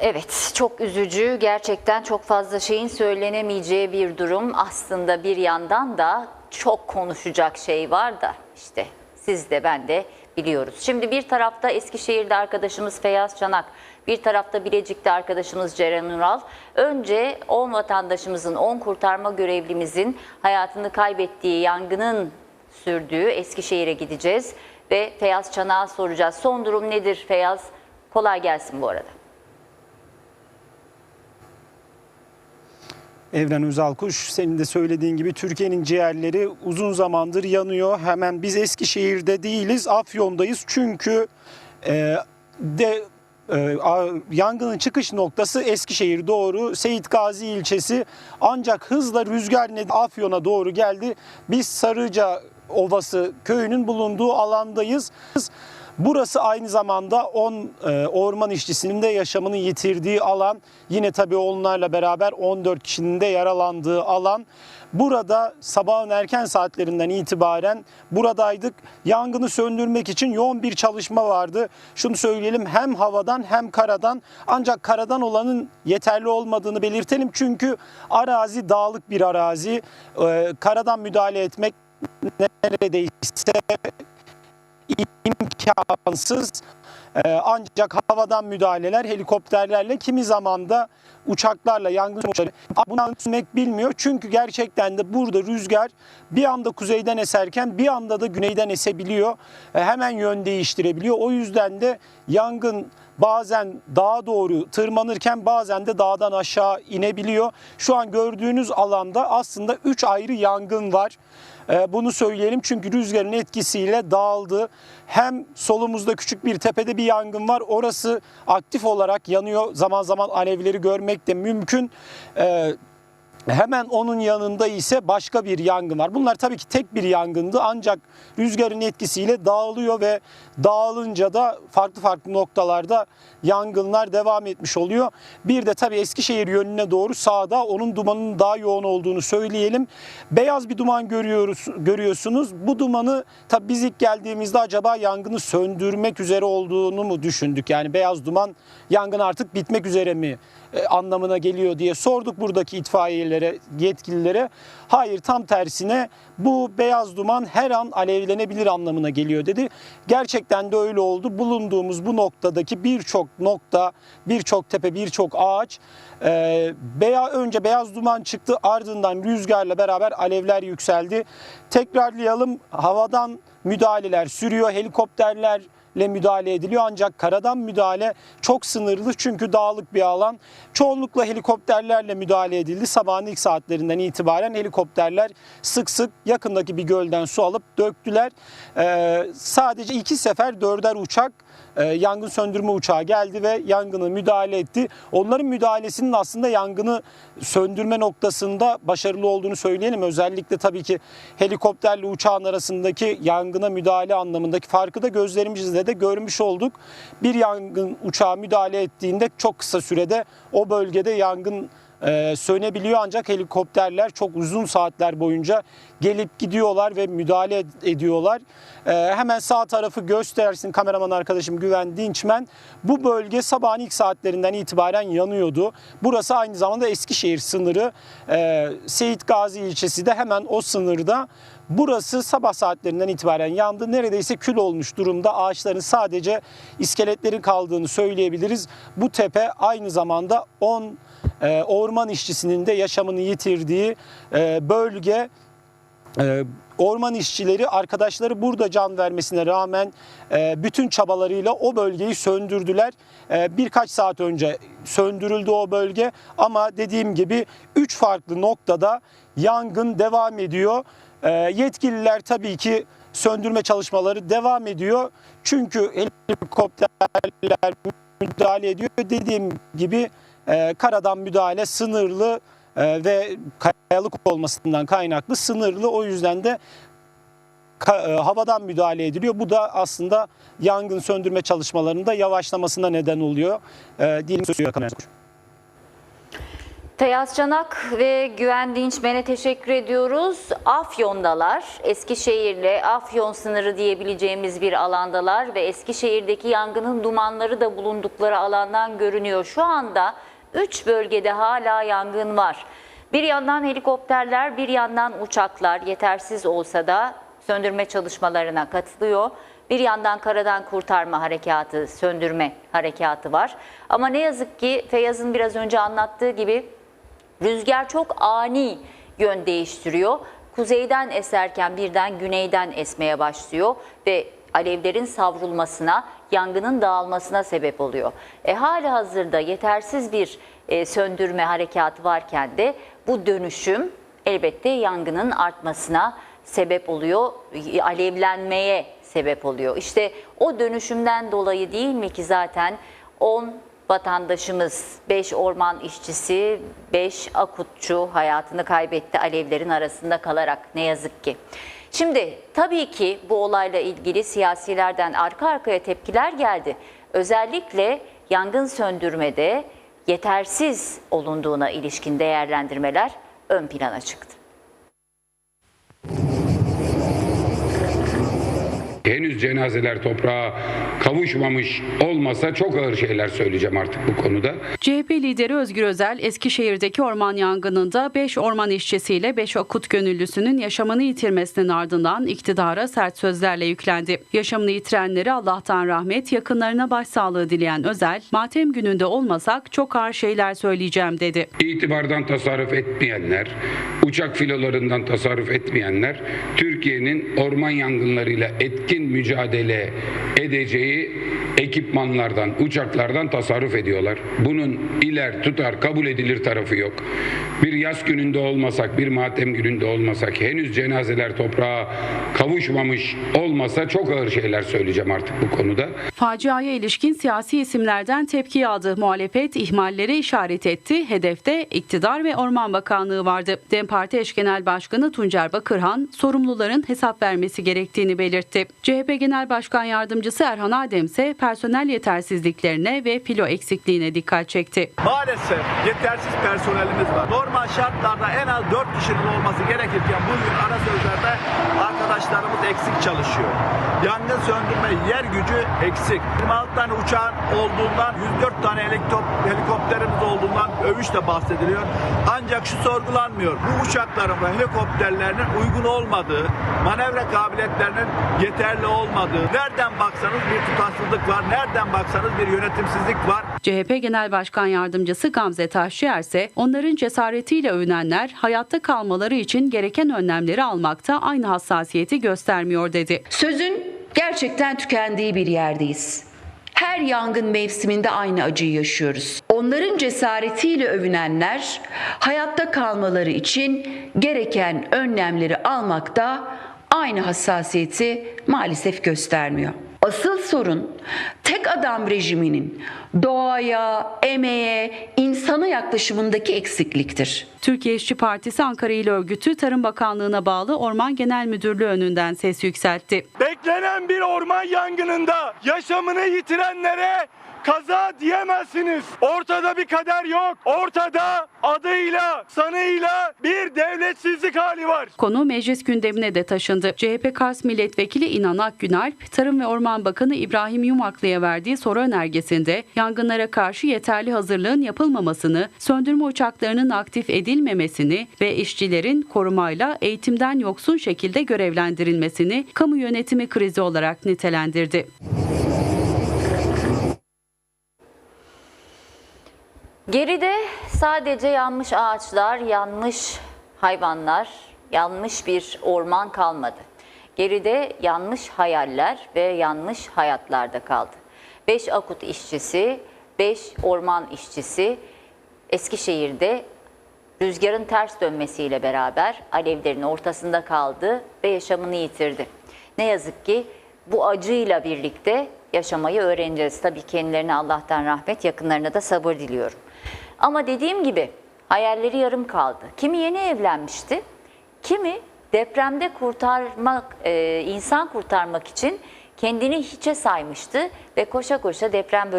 Evet, çok üzücü. Gerçekten çok fazla şeyin söylenemeyeceği bir durum. Aslında bir yandan da çok konuşacak şey var da işte siz de ben de biliyoruz. Şimdi bir tarafta Eskişehir'de arkadaşımız Feyyaz Çanak, bir tarafta Bilecik'te arkadaşımız Ceren Ural. Önce 10 vatandaşımızın, 10 kurtarma görevlimizin hayatını kaybettiği yangının sürdüğü Eskişehir'e gideceğiz ve Feyyaz Çanak'a soracağız. Son durum nedir Feyyaz? Kolay gelsin bu arada. Evren Özalkuş senin de söylediğin gibi Türkiye'nin ciğerleri uzun zamandır yanıyor. Hemen biz Eskişehir'de değiliz, Afyon'dayız. Çünkü e, de e, a- yangının çıkış noktası Eskişehir doğru Seyit Gazi ilçesi. Ancak hızla rüzgar nedeniyle Afyon'a doğru geldi. Biz Sarıca Ovası köyünün bulunduğu alandayız. Burası aynı zamanda 10 e, orman işçisinin de yaşamını yitirdiği alan. Yine tabii onlarla beraber 14 kişinin de yaralandığı alan. Burada sabahın erken saatlerinden itibaren buradaydık. Yangını söndürmek için yoğun bir çalışma vardı. Şunu söyleyelim hem havadan hem karadan ancak karadan olanın yeterli olmadığını belirtelim. Çünkü arazi dağlık bir arazi. E, karadan müdahale etmek neredeyse imkansız. Ee, ancak havadan müdahaleler helikopterlerle kimi zaman da uçaklarla yangın sonuçları bunu anlatmak bilmiyor. Çünkü gerçekten de burada rüzgar bir anda kuzeyden eserken bir anda da güneyden esebiliyor. Ee, hemen yön değiştirebiliyor. O yüzden de yangın bazen dağa doğru tırmanırken bazen de dağdan aşağı inebiliyor. Şu an gördüğünüz alanda aslında 3 ayrı yangın var. Ee, Bunu söyleyelim çünkü rüzgarın etkisiyle dağıldı. Hem solumuzda küçük bir tepede bir yangın var. Orası aktif olarak yanıyor. Zaman zaman alevleri görmek de mümkün. Ee, Hemen onun yanında ise başka bir yangın var. Bunlar tabii ki tek bir yangındı ancak rüzgarın etkisiyle dağılıyor ve dağılınca da farklı farklı noktalarda yangınlar devam etmiş oluyor. Bir de tabii Eskişehir yönüne doğru sağda onun dumanının daha yoğun olduğunu söyleyelim. Beyaz bir duman görüyoruz görüyorsunuz. Bu dumanı tabii biz ilk geldiğimizde acaba yangını söndürmek üzere olduğunu mu düşündük? Yani beyaz duman yangın artık bitmek üzere mi anlamına geliyor diye sorduk buradaki itfaiyelere, yetkililere. Hayır tam tersine bu beyaz duman her an alevlenebilir anlamına geliyor dedi. Gerçekten de öyle oldu. Bulunduğumuz bu noktadaki birçok nokta, birçok tepe, birçok ağaç e, beya, önce beyaz duman çıktı ardından rüzgarla beraber alevler yükseldi. Tekrarlayalım havadan müdahaleler sürüyor. Helikopterler ile müdahale ediliyor ancak karadan müdahale çok sınırlı çünkü dağlık bir alan. Çoğunlukla helikopterlerle müdahale edildi. Sabahın ilk saatlerinden itibaren helikopterler sık sık yakındaki bir gölden su alıp döktüler. Ee, sadece iki sefer dörder uçak yangın söndürme uçağı geldi ve yangını müdahale etti. Onların müdahalesinin aslında yangını söndürme noktasında başarılı olduğunu söyleyelim. Özellikle tabii ki helikopterle uçağın arasındaki yangına müdahale anlamındaki farkı da gözlerimizle de görmüş olduk. Bir yangın uçağı müdahale ettiğinde çok kısa sürede o bölgede yangın e, sönebiliyor ancak helikopterler çok uzun saatler boyunca gelip gidiyorlar ve müdahale ed- ediyorlar. E, hemen sağ tarafı göstersin kameraman arkadaşım Güven Dinçmen. Bu bölge sabahın ilk saatlerinden itibaren yanıyordu. Burası aynı zamanda Eskişehir sınırı. E, Seyit Gazi ilçesi de hemen o sınırda. Burası sabah saatlerinden itibaren yandı. Neredeyse kül olmuş durumda. Ağaçların sadece iskeletlerin kaldığını söyleyebiliriz. Bu tepe aynı zamanda 10 e, orman işçisinin de yaşamını yitirdiği e, bölge. E, orman işçileri arkadaşları burada can vermesine rağmen e, bütün çabalarıyla o bölgeyi söndürdüler. E, birkaç saat önce söndürüldü o bölge ama dediğim gibi 3 farklı noktada yangın devam ediyor. Yetkililer tabii ki söndürme çalışmaları devam ediyor. Çünkü helikopterler müdahale ediyor. Dediğim gibi e, karadan müdahale sınırlı e, ve kayalık olmasından kaynaklı sınırlı. O yüzden de e, havadan müdahale ediliyor. Bu da aslında yangın söndürme çalışmalarında yavaşlamasına neden oluyor. E, diyelim sözü kamera. Feyyaz Çanak ve Güven Dinçmen'e teşekkür ediyoruz. Afyon'dalar. Eskişehir'le Afyon sınırı diyebileceğimiz bir alandalar ve Eskişehir'deki yangının dumanları da bulundukları alandan görünüyor. Şu anda 3 bölgede hala yangın var. Bir yandan helikopterler, bir yandan uçaklar yetersiz olsa da söndürme çalışmalarına katılıyor. Bir yandan karadan kurtarma harekatı, söndürme harekatı var. Ama ne yazık ki Feyyaz'ın biraz önce anlattığı gibi Rüzgar çok ani yön değiştiriyor. Kuzeyden eserken birden güneyden esmeye başlıyor ve alevlerin savrulmasına, yangının dağılmasına sebep oluyor. E, hali hazırda yetersiz bir e, söndürme harekatı varken de bu dönüşüm elbette yangının artmasına sebep oluyor, alevlenmeye sebep oluyor. İşte o dönüşümden dolayı değil mi ki zaten 10 vatandaşımız 5 orman işçisi, 5 akutçu hayatını kaybetti alevlerin arasında kalarak ne yazık ki. Şimdi tabii ki bu olayla ilgili siyasilerden arka arkaya tepkiler geldi. Özellikle yangın söndürmede yetersiz olunduğuna ilişkin değerlendirmeler ön plana çıktı. Henüz cenazeler toprağa kavuşmamış olmasa çok ağır şeyler söyleyeceğim artık bu konuda. CHP lideri Özgür Özel, Eskişehir'deki orman yangınında 5 orman işçisiyle 5 akut gönüllüsünün yaşamını yitirmesinin ardından iktidara sert sözlerle yüklendi. Yaşamını yitirenleri Allah'tan rahmet, yakınlarına başsağlığı dileyen Özel, matem gününde olmasak çok ağır şeyler söyleyeceğim dedi. İtibardan tasarruf etmeyenler, uçak filolarından tasarruf etmeyenler, Türkiye'nin orman yangınlarıyla etkin mücadele edeceği ekipmanlardan, uçaklardan tasarruf ediyorlar. Bunun iler tutar, kabul edilir tarafı yok. Bir yaz gününde olmasak, bir matem gününde olmasak, henüz cenazeler toprağa kavuşmamış olmasa çok ağır şeyler söyleyeceğim artık bu konuda. Faciaya ilişkin siyasi isimlerden tepki yağdı. Muhalefet ihmalleri işaret etti. Hedefte iktidar ve Orman Bakanlığı vardı. DEM Parti Eş Genel Başkanı Tuncer Bakırhan sorumluların hesap vermesi gerektiğini belirtti. CHP Genel Başkan Yardımcısı Erhan Adem ise personel yetersizliklerine ve filo eksikliğine dikkat çekti. Maalesef yetersiz personelimiz var. Normal şartlarda en az 4 kişinin olması gerekirken bugün ara sözlerde arkadaşlarımız eksik çalışıyor. Yangın söndürme yer gücü eksik. 26 tane uçağın olduğundan 104 tane helikop- helikopterimiz olduğundan övüşle bahsediliyor. Ancak şu sorgulanmıyor. Bu uçakların ve helikopterlerinin uygun olmadığı, manevra kabiliyetlerinin yeterli olmadığı, nereden baksanız bir tutarsızlık var, nereden baksanız bir yönetimsizlik var. CHP Genel Başkan Yardımcısı Gamze Taşçıer ise onların cesaretiyle övünenler hayatta kalmaları için gereken önlemleri almakta aynı hassasiyeti göstermiyor dedi. Sözün gerçekten tükendiği bir yerdeyiz. Her yangın mevsiminde aynı acıyı yaşıyoruz. Onların cesaretiyle övünenler hayatta kalmaları için gereken önlemleri almakta aynı hassasiyeti maalesef göstermiyor. Asıl sorun tek adam rejiminin doğaya, emeğe, insana yaklaşımındaki eksikliktir. Türkiye İşçi Partisi Ankara İl Örgütü Tarım Bakanlığı'na bağlı Orman Genel Müdürlüğü önünden ses yükseltti. Beklenen bir orman yangınında yaşamını yitirenlere kaza diyemezsiniz. Ortada bir kader yok. Ortada adıyla, sanıyla bir devletsizlik hali var. Konu meclis gündemine de taşındı. CHP Kars Milletvekili İnan Akgünalp, Tarım ve Orman Bakanı İbrahim Yumaklı'ya verdiği soru önergesinde yangınlara karşı yeterli hazırlığın yapılmamasını, söndürme uçaklarının aktif edilmemesini ve işçilerin korumayla eğitimden yoksun şekilde görevlendirilmesini kamu yönetimi krizi olarak nitelendirdi. Geride sadece yanmış ağaçlar, yanmış hayvanlar, yanmış bir orman kalmadı. Geride yanmış hayaller ve yanmış hayatlar da kaldı. 5 akut işçisi, 5 orman işçisi Eskişehir'de rüzgarın ters dönmesiyle beraber alevlerin ortasında kaldı ve yaşamını yitirdi. Ne yazık ki bu acıyla birlikte yaşamayı öğreneceğiz. Tabii kendilerine Allah'tan rahmet, yakınlarına da sabır diliyorum. Ama dediğim gibi hayalleri yarım kaldı. Kimi yeni evlenmişti, kimi depremde kurtarmak, e, insan kurtarmak için kendini hiçe saymıştı ve koşa koşa deprem bölgesine